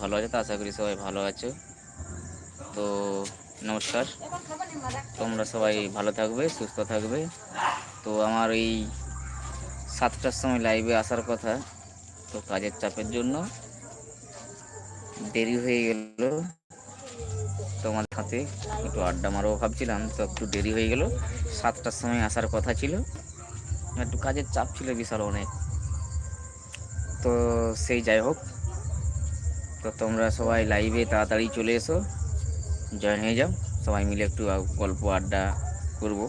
ভালো আছে তো? আশা করি সবাই ভালো আছো। তো নমস্কার। তোমরা সবাই ভালো থাকবে, সুস্থ থাকবে। তো আমার এই সাতটার সময় লাইভে আসার কথা, তো কাজের চাপের জন্য দেরি হয়ে গেল। তোমার সাথে একটু আড্ডা মারবো ভাবছিলাম, তো একটু দেরি হয়ে গেল। সাতটার সময় আসার কথা ছিল। একটু কাজের চাপ ছিল বিশাল অনেক। তো সেই যাই হোক তো তোমরা সবাই লাইভে তাড়াতাড়ি চলে এসো। জয়েন হয়ে যাও। সবাই মিলে একটু গল্প আড্ডা করব।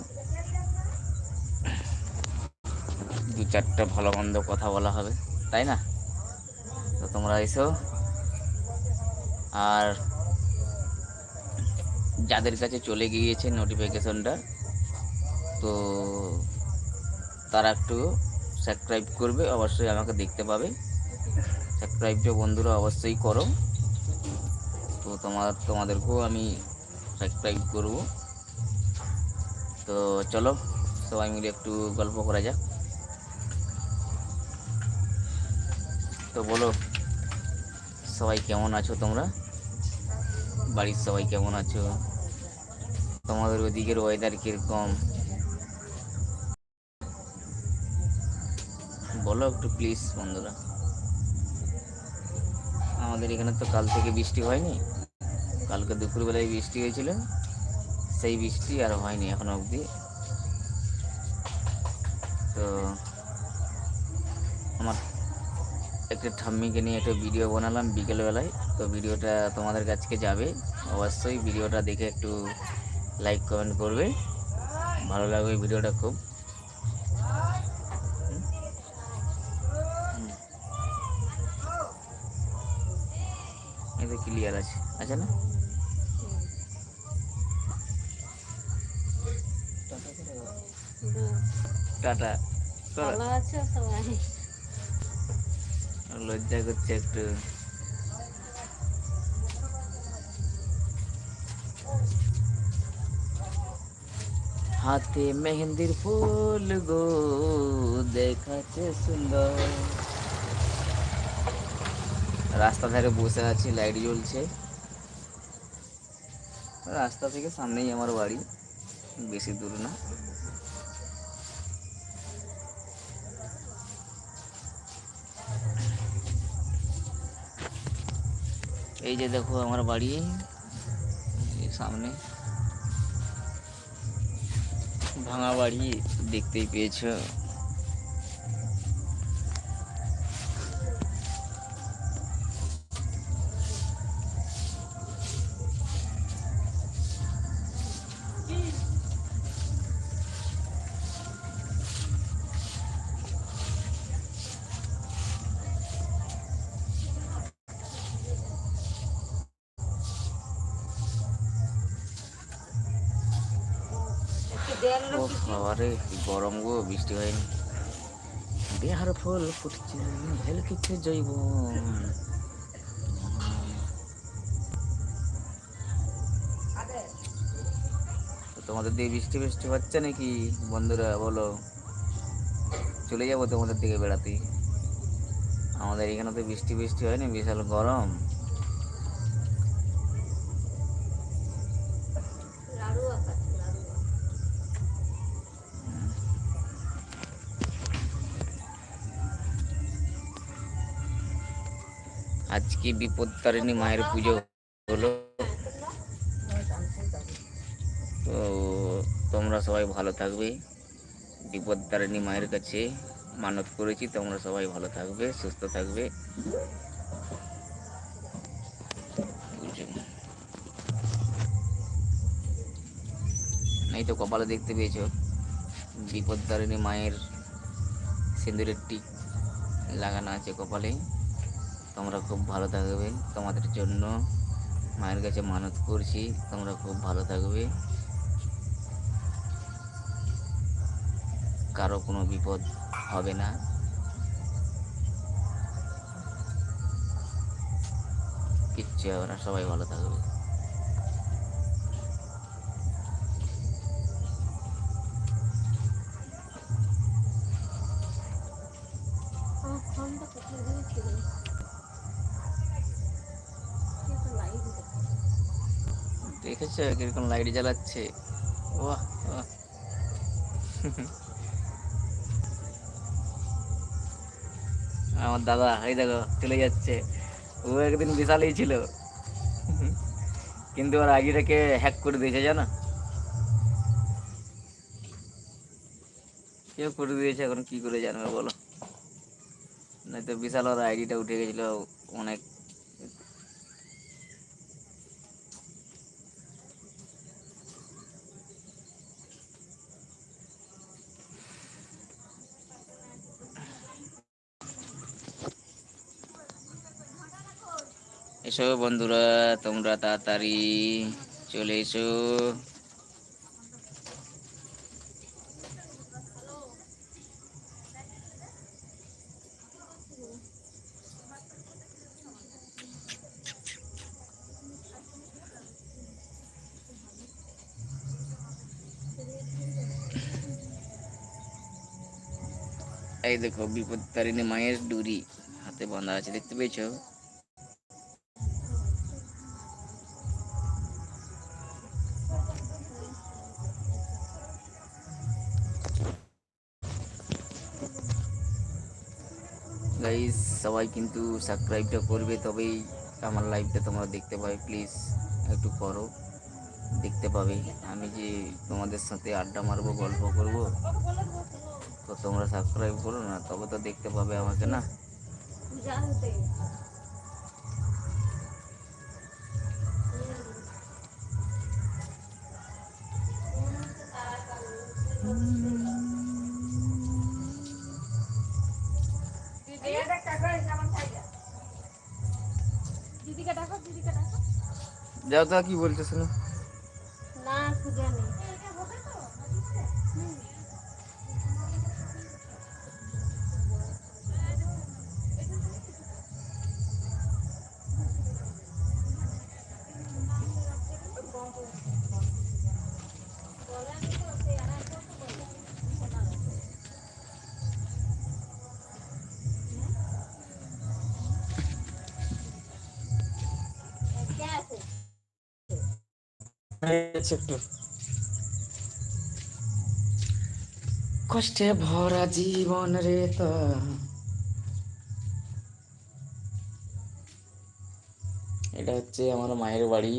দু চারটা ভালো মন্দ কথা বলা হবে, তাই না? তো তোমরা এসো। আর যাদের কাছে চলে গিয়েছে নোটিফিকেশনটা তো তারা একটু সাবস্ক্রাইব করবে, অবশ্যই আমাকে দেখতে পাবে। সাবস্ক্রাইবটা বন্ধুরা অবশ্যই করো। তো তোমার, তোমাদেরকেও আমি সাবস্ক্রাইব করব। তো চলো, সবাই মিলে একটু গল্প করা যাক। তো বলো, সবাই কেমন আছো তোমরা? বাড়ির সবাই কেমন আছো? তোমাদের ওদিকের ওয়েদার কীরকম? বলো একটু প্লিজ বন্ধুরা। আমাদের এখানে তো কাল থেকে বৃষ্টি হয়নি। কালকে দুপুরবেলায় বৃষ্টি হয়েছিল। সেই বৃষ্টি আর হয়নি এখনও অবধি। তো আমার একটা ঠাম্মিকে নিয়ে একটা ভিডিও বানালাম বিকেলবেলায়। তো ভিডিওটা তোমাদের কাছকে যাবে? অবশ্যই ভিডিওটা দেখে একটু লাইক কমেন্ট করবে। ভালো লাগবে ভিডিওটা খুব। ক্লিয়ার আছে আছে না? টাটা। ভালো আছো সবাই? লজ্জা করছে একটু। হাতে মেহেন্দির ফুল গো দেখাচ্ছে সুন্দর। রাস্তা ধারে বসে আছি লাইট জ্বলছে। রাস্তা থেকে সামনেই আমার বাড়ি, বেশি দূর না। এই যে দেখো আমার বাড়ি সামনে। ভাঙা বাড়ি দেখতেই পেয়েছ। বাবারে গরম গো, বৃষ্টি হয়নি। বিহার ফুল ফুটছে জৈব তোমাদের দিকে বৃষ্টি বৃষ্টি হচ্ছে নাকি? বন্ধুরা, বলো। চলে যাব তোমাদের দিকে বেড়াতে। আমাদের এখানে তো বৃষ্টি বৃষ্টি হয়নি, বিশাল গরম। আজকে বিপদ তারিণী মায়ের পুজো হলো। তো তোমরা সবাই ভালো থাকবে। বিপদ তারিণী মায়ের কাছে মানত করেছি, তোমরা সবাই ভালো থাকবে, সুস্থ থাকবে? এই তো কপালে দেখতে পেয়েছ, বিপদতারিণী মায়ের সিঁদুরের টিক লাগানো আছে কপালে। তোমরা খুব ভালো থাকবে। তোমাদের জন্য মায়ের কাছে মানত করছি। তোমরা খুব ভালো থাকবে। কারও কোনো বিপদ হবে না। কিচ্ছু হবে না। সবাই ভালো থাকবে। দেখেছ কীরকম লাইট জ্বালাচ্ছে। বাহ আমার দাদা, এই দেখো, চলে যাচ্ছে। ও একদিন বিশালই ছিল। কিন্তু ওর আইডিটাকে হ্যাক করে দিয়েছে, জানো? কেউ করে দিয়েছে, এখন কি করে জানবে বলো? নয়তো বিশাল ওর আইডিটা উঠে গেছিল অনেক এসো বন্ধুরা, তোমরা তাড়াতাড়ি চলে এসো। এই দেখো বিপদ তারিণী মায়ের ডুরি, হাতে বাঁধা আছে, দেখতে পেয়েছ? গাইস সবাই কিন্তু সাবস্ক্রাইবটা করবে, তবেই আমার লাইভটা তোমরা দেখতে পাবে প্লিজ একটু করো, দেখতে পাবে। আমি যে তোমাদের সাথে আড্ডা মারবো, গল্প করব, তো তোমরা সাবস্ক্রাইব করো না, তবে তো দেখতে পাবে আমাকে, না? যাও তো কি বলছো শোনো না পূজা নেই কষ্টে ভরা জীবন রে তা। এটা হচ্ছে আমার মায়ের বাড়ি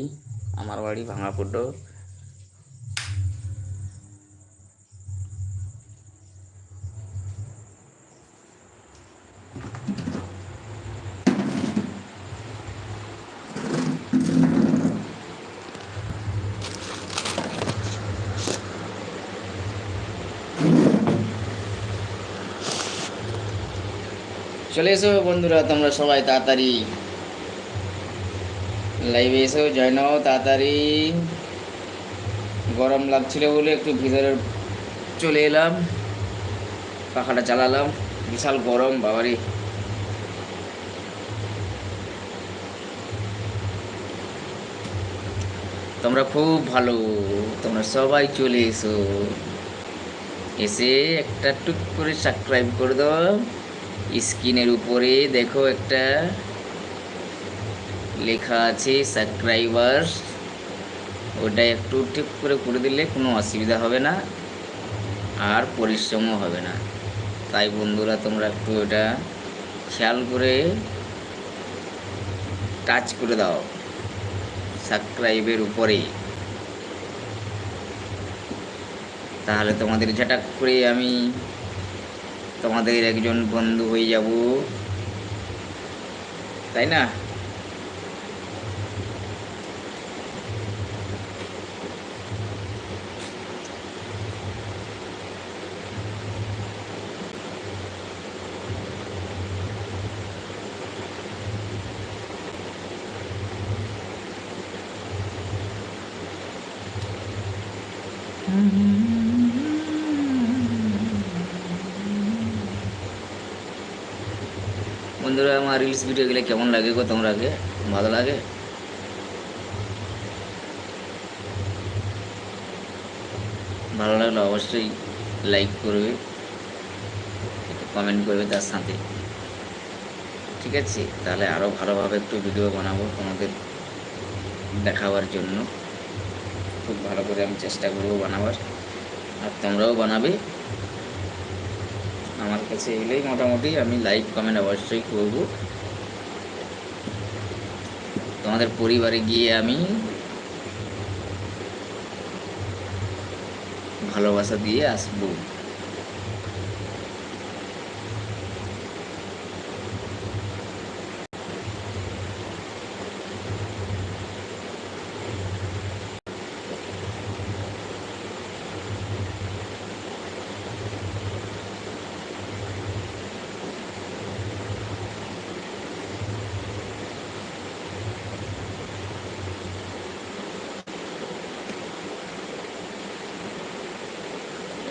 আমার বাড়ি ভাঙাপুড্ডো চলে এসো বন্ধুরা, তোমরা সবাই তাড়াতাড়ি। লাইভে এসো, জয় নাও, তাড়াতাড়ি। গরম লাগছিল বলে একটু ভিতরে চলে এলাম, পাখাটা চালালাম, বিশাল গরম, বাবারি। তোমরা খুব ভালো, তোমরা সবাই চলে এসো। এসে একটা টুক করে সাবস্ক্রাইব করে দাও। স্ক্রিনের উপরে দেখো একটা লেখা আছে, সাবস্ক্রাইবার। ওটা একটু ঠিক করে করে দিলে কোনো অসুবিধা হবে না আর পরিশ্রমও হবে না। তাই বন্ধুরা, তোমরা একটু ওটা খেয়াল করে টাচ করে দাও সাবস্ক্রাইবের উপরে। তাহলে তোমাদের ঝাটাক করে আমি তোমাদের একজন বন্ধু হয়ে যাব। তাই না? বন্ধুরা আমার রিলস ভিডিওগুলো কেমন লাগে গো তোমরা আগে? ভালো লাগে? ভালো লাগলে অবশ্যই লাইক করবে, একটু কমেন্ট করবে তার সাথে। ঠিক আছে? তাহলে আরও ভালোভাবে একটু ভিডিও বানাবো তোমাদের দেখাবার জন্য। খুব ভালো করে আমি চেষ্টা করব বানাবার। আর তোমরাও বানাবে। আমার কাছে এলেই মোটামুটি আমি লাইক কমেন্ট অবশ্যই করব। তোমাদের পরিবারে গিয়ে আমি ভালোবাসা দিয়ে আসব।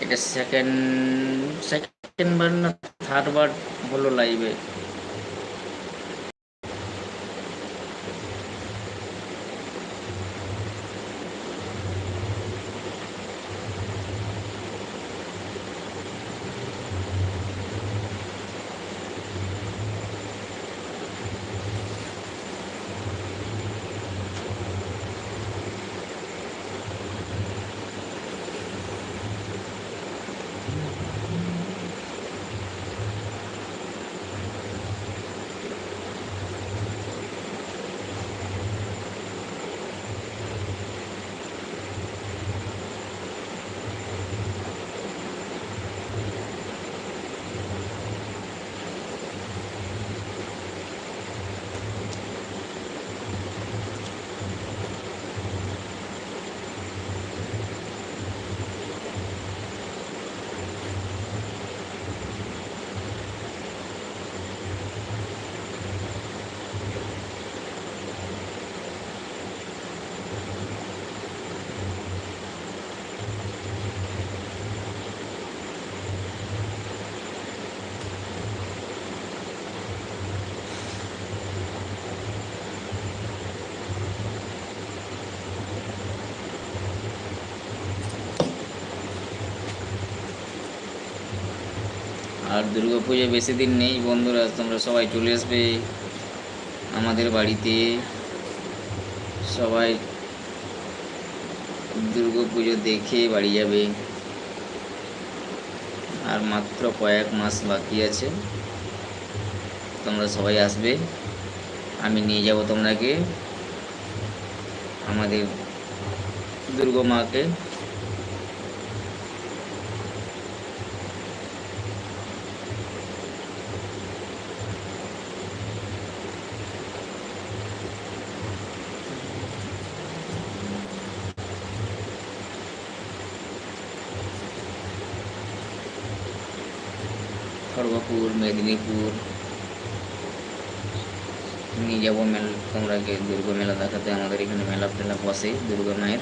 এটা সেকেন্ড সেকেন্ড বার না থার্ড বার হলো লাইভে আর দুর্গা পুজো বেশি দিন নেই বন্ধুরা, তোমরা সবাই চলে আসবে আমাদের বাড়িতে। সবাই দুর্গা পুজো দেখে বাড়ি যাবে। আর মাত্র কয়েক মাস বাকি আছে। তোমরা সবাই আসবে। আমি নিয়ে যাব তোমরাকে আমাদের দুর্গা মাকে। খড়গপুর মেদিনীপুর। নিয়ে যাব মেলা তোমরাকে দুর্গা মেলা দেখাতে। আমাদের এখানে মেলা টেলা বসে দুর্গা মায়ের।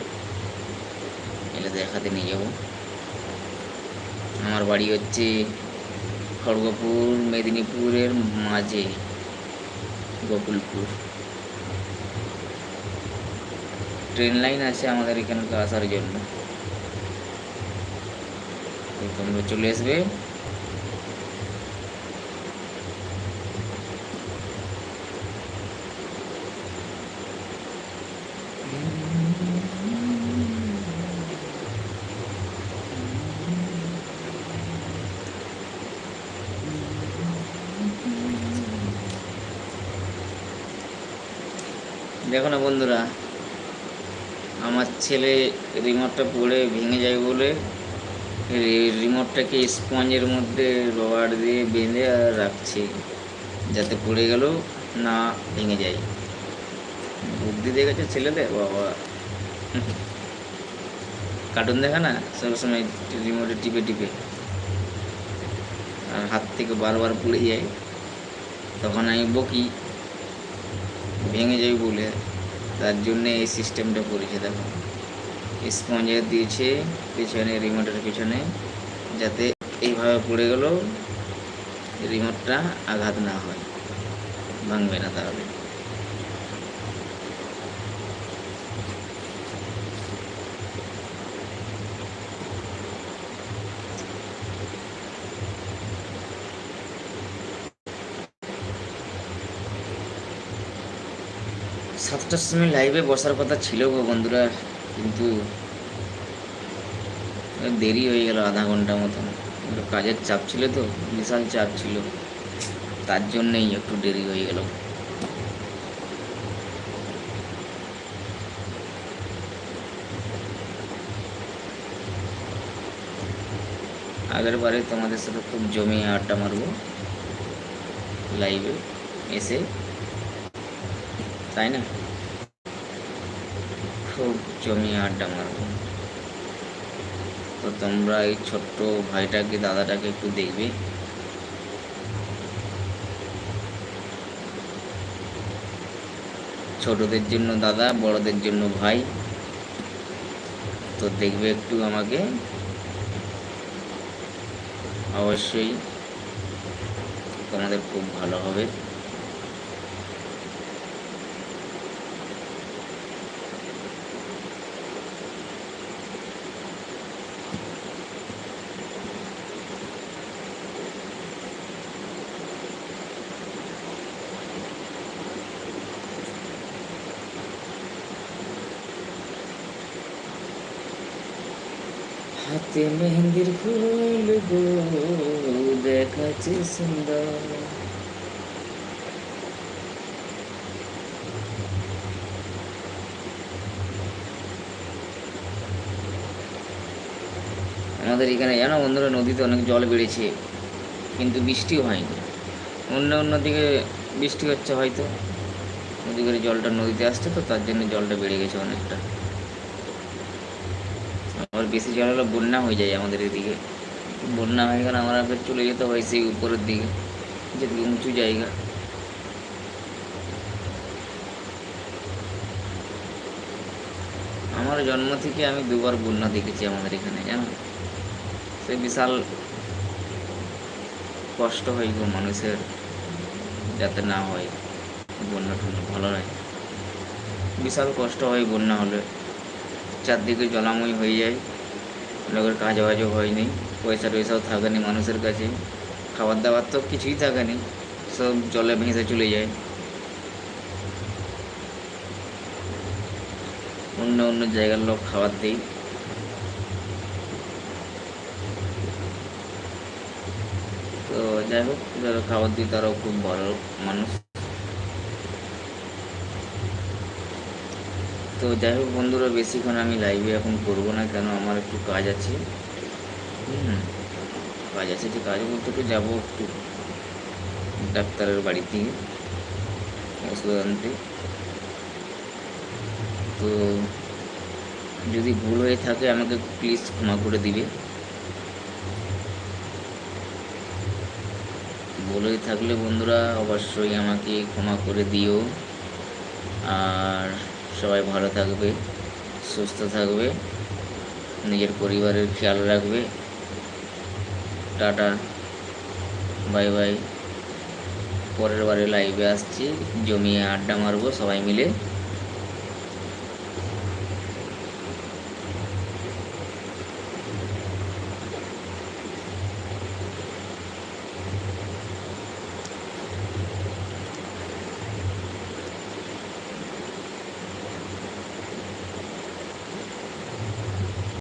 মেলা দেখাতে নিয়ে যাব। আমার বাড়ি হচ্ছে খড়গপুর মেদিনীপুরের মাঝে গোকুলপুর। ট্রেন লাইন আছে আমাদের এখানকার আসার জন্য। তোমরা চলে আসবে দেখো না বন্ধুরা আমার ছেলে রিমোটটা পড়ে ভেঙে যায় বলে রিমোটটাকে স্পঞ্জের মধ্যে রবার দিয়ে বেঁধে আর রাখছে, যাতে পড়ে গেলেও না ভেঙে যায়। বুদ্ধি দেখেছে ছেলেদের? বাবা। কার্টুন দেখা না? সবসময় রিমোটে টিপে টিপে। আর হাত থেকে বারবার পড়ে যায়। তখন আমি বকি, ভেঙে যাই বলে। তার জন্য এই সিস্টেমটা করেছে, দেখো। স্পঞ্জার দিয়েছে, পিছনে রিমোটের পিছনে, যাতে এইভাবে পড়ে গেল রিমোটটা আঘাত না হয়। ভাঙবে না তাহলে। সাতটার সময় লাইভে বসার কথা ছিল গো বন্ধুরা। কিন্তু দেরি হয়ে গেল আধা ঘণ্টা মতন। কাজের চাপ ছিল তো, বিশাল চাপ ছিল। তার জন্যেই একটু দেরি হয়ে গেল। আগের বারে তোমাদের সাথে খুব জমিয়ে আড্ডা মারবো। লাইভে এসে। তাই না? খুব জমিয়ে আড্ডা মারবো। তো তোমরা এই ছোট্ট ভাইটাকে, দাদাটাকে একটু দেখবে। ছোটদের জন্য দাদা, বড়দের জন্য ভাই। তো দেখবে একটু আমাকে। অবশ্যই তোমাদের খুব ভালো হবে। হাতে মেহেন্দির ফুল গো দেখাচ্ছে সুন্দর। আমাদের এখানে জানো বন্ধুরা, নদীতে অনেক জল বেড়েছে, কিন্তু বৃষ্টিও হয়নি। অন্য অন্য দিকে বৃষ্টি হচ্ছে হয়তো ওদিকে জলটা নদীতে আসছে তো, তার জন্য জলটা বেড়ে গেছে অনেকটা। বেশি জল হলে বন্যা হয়ে যায় আমাদের এদিকে। বন্যা হয়ে গেলে আমরা চলে যেতে হয় সেই উপরের দিকে, যেদিকে উঁচু জায়গা। আমার জন্ম থেকে আমি দুবার বন্যা দেখেছি আমাদের এখানে, জানো? সে বিশাল কষ্ট হয় গো মানুষের, যাতে না হয় বন্যা টন্যা ভালো নয় বিশাল কষ্ট হয় বন্যা হলে। চারদিকে জলাময় হয়ে যায়। লোকের কাজ বাজও হয়নি, পয়সা টয়সাও থাকে নি মানুষের কাছে খাবার দাবার তো কিছুই থাকে নি সব জলে ভেসে চলে যায়। অন্য অন্য জায়গার লোক খাবার দেয়। তো যাই হোক, যারা খাবার দিই তারাও খুব ভালো মানুষ। তো যাই হোক বন্ধুরা, বেশিক্ষণ আমি লাইভে এখন করব না, কেন আমার একটু কাজ আছে। হুম, কাজ আছে যে কাজ বলতে একটু যাব একটু ডাক্তারের বাড়ির দিকে, ওষুধ আনতে। তো যদি ভুল হয়ে থাকে আমাকে প্লিজ ক্ষমা করে দিবে। ভুল হয়ে থাকলে বন্ধুরা, অবশ্যই আমাকে ক্ষমা করে দিও। আর সবাই ভালো থাকবে, সুস্থ থাকবে, নিজের পরিবারের খেয়াল রাখবে। Tata, bye bye. পরের বারে লাইভে আসছি, জমিয়ে আড্ডা মারবো সবাই মিলে।